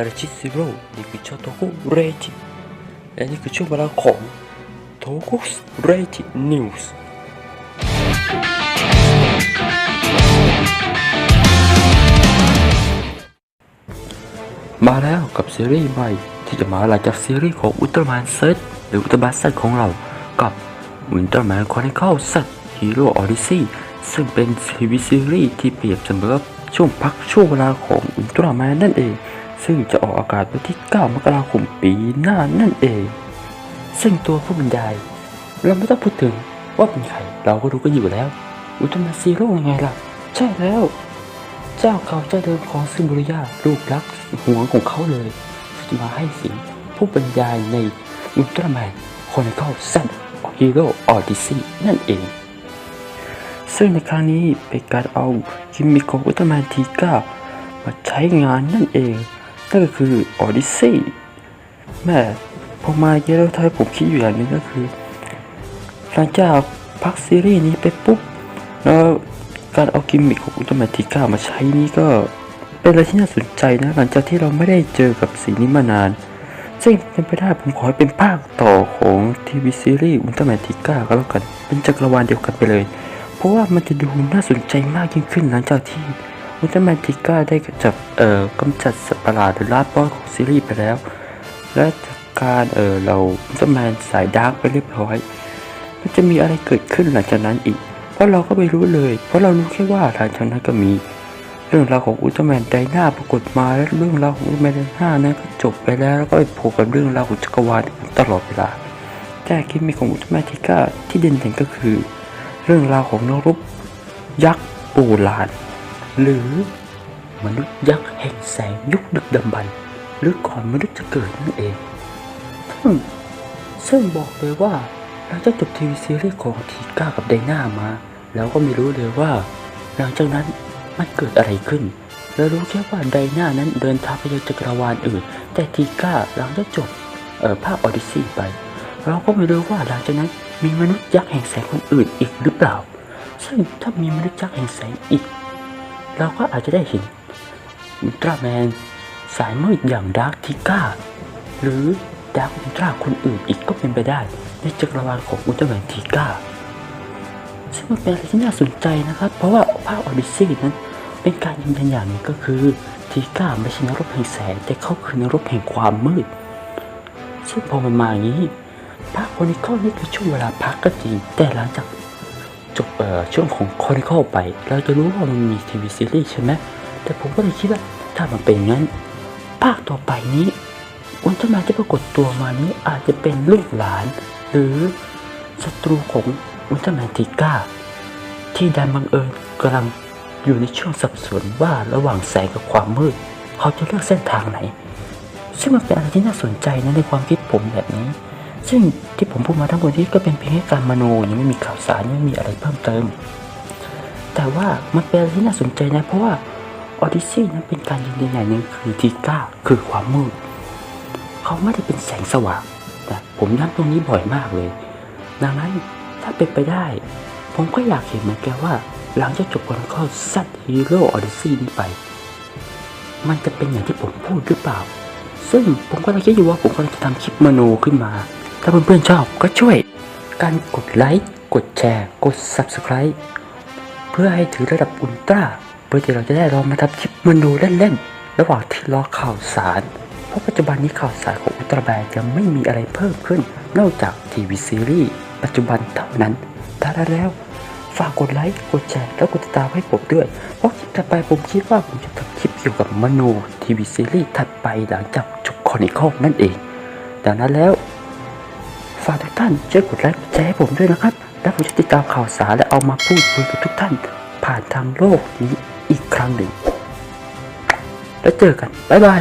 สวัสดีครับอยู่กับผมปัตตาชิซิโร่นี่คือช่องโทคุเรจิและนี่คือช่วงเวลาของโทคุเรจินิวส์มาแล้วกับซีรีส์ใหม่ที่จะมาหลังจากซีรีส์ของอุลตร้าแมนเซตหรืออุลตร้าแมนเซตของเรากับอุลตร้าแมนคอนเนค l เซตฮีโร่ออดิซีซึ่งเป็นทีวีซีรีส์ที่เปรียบเสมือนช่วงพักช่วงเวลาของอุลตร้าแมนนั่นเอง ซึ่งจะออกอากาศวันที่ 9 มกราคมปีหน้านั่นเอง ซึ่งตัวผู้บรรยาย เราไม่ต้องพูดถึงว่าเป็นใครเราก็รู้กันอยู่แล้ว อุตร้าแมนซีโร่ยังไงล่ะ ใช่แล้ว เจ้าเขาเจ้าเดิมของซิมบุริยาลูกรักหัวของเขาเลยที่มาให้สิงผู้บรรยายในอุลตร้าแมนคอนเนค l ซันฮีโร่ออดิซีนั่นเอง ซึ่งในครั้งนี้เป็นการเอากิมมิคของอุลตร้าแมนทีก้ามาใช้งานนั่นเอง นั่นก็คือออดิซีแม่พอมาเยอแล้วทำให้ผมคิดอยู่อย่างนึงก็คือ หลังจากพักซีรีส์นี้ไปปุ๊บแล้วการเอากิมมิคของอุลตร้าแมนทีก้ามาใช้นี่ก็เป็นอะไรที่น่าสนใจนะ หลังจากที่เราไม่ได้เจอกับสีนี้มานาน ซึ่งเป็นไปได้ผมขอให้เป็นภาคต่อของทีวีซีรีส์อุลตร้าแมนทีก้าก็แล้วกัน เป็นจักรวาลเดียวกันไปเลย เพราะว่ามันจะดูน่าสนใจมากยิ่งขึ้นหลังจากที่ อุลตร้าแมนทีก้าได้จับเอ่อกำจัดสัตว์ประหลาดหรือลาดบอสของซีรีส์ไปแล้ว และจากการเออเราอุลตร้าแมนสายดาร์กไปเรียบร้อย มันจะมีอะไรเกิดขึ้นหลังจากนั้นอีก เพราะเราก็ไม่รู้เลย เพราะเรารู้แค่ว่าหลังจากนั้นก็มี เรื่องราวของอุลตร้าแมนไดนาปรากฏมาและเรื่องราวของอุลตร้าแมนไดนานั้นก็จบไปแล้วแล้วก็ไปผูกกับเรื่องราวของจักรวาลตลอดเวลาแต่กิมมิคของอุลตร้าแมนทิก้าที่เด่นๆก็คือ เรื่องราวของนักรบยักษ์โบราณ หรือมนุษย์ยักษ์แห่งแสงยุคดึกดำบรรพ์หรือก่อนมนุษย์จะเกิดนั่นเองซึ่งบอกเลยว่าหลังจากจบทีวีซีรีส์ของทีก้ากับไดนามาแล้วก็ไม่รู้เลยว่า หลังจากนั้นมันเกิดอะไรขึ้นแล้วรู้แค่ว่าไดนานั้นเดินทางไปยังจักรวาลอื่น แต่ทีก้าหลังจากจบเอ่อภาคออดิซีไป เราก็ไม่รู้ว่าหลังจากนั้นมีมนุษย์ยักษ์แห่งแสงคนอื่นอีกหรือเปล่า ซึ่งถ้ามีมนุษย์ยักษ์แห่งแสงอีก เราก็อาจจะได้เห็นอุลตร้าแมนสายมืดอย่างดาร์คทิก้า หรือดาร์คอุลตร้าคนอื่นอีกก็เป็นไปได้ในจักรวาลของอุลตร้าแมนทิก้าซึ่งมันเป็นอะไรที่น่าสนใจนะครับ เพราะว่าภาคออดิซีนั้น เป็นการยืนยันอย่างหนึงก็คือทีก้าไม่ใช่นักแห่งแสงแต่เขาคือนักแห่งความมืด ซึ่งพอมันมาอย่างนี้ภาคคอนิคอลนี่คือช่วงเวลาพักก็จริงแต่หลังจาก จบเอ่อช่วงของคอนิคอลไป เราจะรู้ว่ามันมีทีวีซีรีส์ใช่ไหมแต่ผมก็เลยคิดว่าถ้ามันเป็นงั้น ภาคต่อไปนี้อุลตร้าแมนที่ปรากฏตัวมานี้อาจจะเป็นลูกหลาน หรือศัตรูของอุลตร้าแมนทิก้า ที่ดันบังเอิญกำลังอยู่ในช่วงสับสนว่าระหว่างแสงกับความมืด เขาจะเลือกเส้นทางไหน ซึ่งมันเป็นอะไรที่น่าสนใจนะในความคิดผมแบบนี้ ซึ่งที่ผมพูดมาทั้งหมดนี้ก็เป็นเพียงแค่การมโนยังไม่มีข่าวสารยังไม่มีอะไรเพิ่มเติม แต่ว่ามันเป็นอะไรที่น่าสนใจนะ เพราะว่าออดิซีนั้นเป็นการยืนยันอย่างหนึ่งคือทีก้าคือความมืดเขาไม่ได้เป็นแสงสว่างนะผมย้ำตรงนี้บ่อยมากเลย ดังนั้นถ้าเป็นไปได้ ผมก็อยากเห็นเหมือนแกว่า หลังจากจบการเข้าซัดฮีโร่ออดิซีนี้ไป มันจะเป็นอย่างที่ผมพูดหรือเปล่า ซึ่งผมก็เลยคิดอยู่ว่าผมกำลังจะทำคลิปมโนขึ้นมา ถ้าเพื่อนๆชอบก็ช่วยการกดไลค์ กดแชร์ กด Subscribe เพื่อให้ถึงระดับอุลตร้าเพื่อที่เราจะได้ลองมาทำคลิปมโนเล่นๆ ระหว่างที่รอข่าวสาร เพราะปัจจุบันนี้ข่าวสารของอุลตร้าแมนยังไม่มีอะไรเพิ่มขึ้น นอกจากทีวีซีรีส์ปัจจุบันเท่านั้นถ้าได้แล้ว ฝากกดไลค์ กดแชร์ แล้วกดติดตามให้ผมด้วย เพราะคลิปถัดไปผมคิดว่าผมจะทำคลิปเกี่ยวกับมโนทีวีซีรีส์ถัดไปหลังจากจบคอนิคอลนั่นเอง ดังนั้นแล้วากทุกท่านช่วยกดไลค์กดแชร์ให้ผมด้วยนะครับ และผมจะติดตามข่าวสารและเอามาพูดคุยกับทุกท่าน ผ่านทางโลกนี้อีกครั้งหนึ่ง แล้วเจอกัน บ๊ายบาย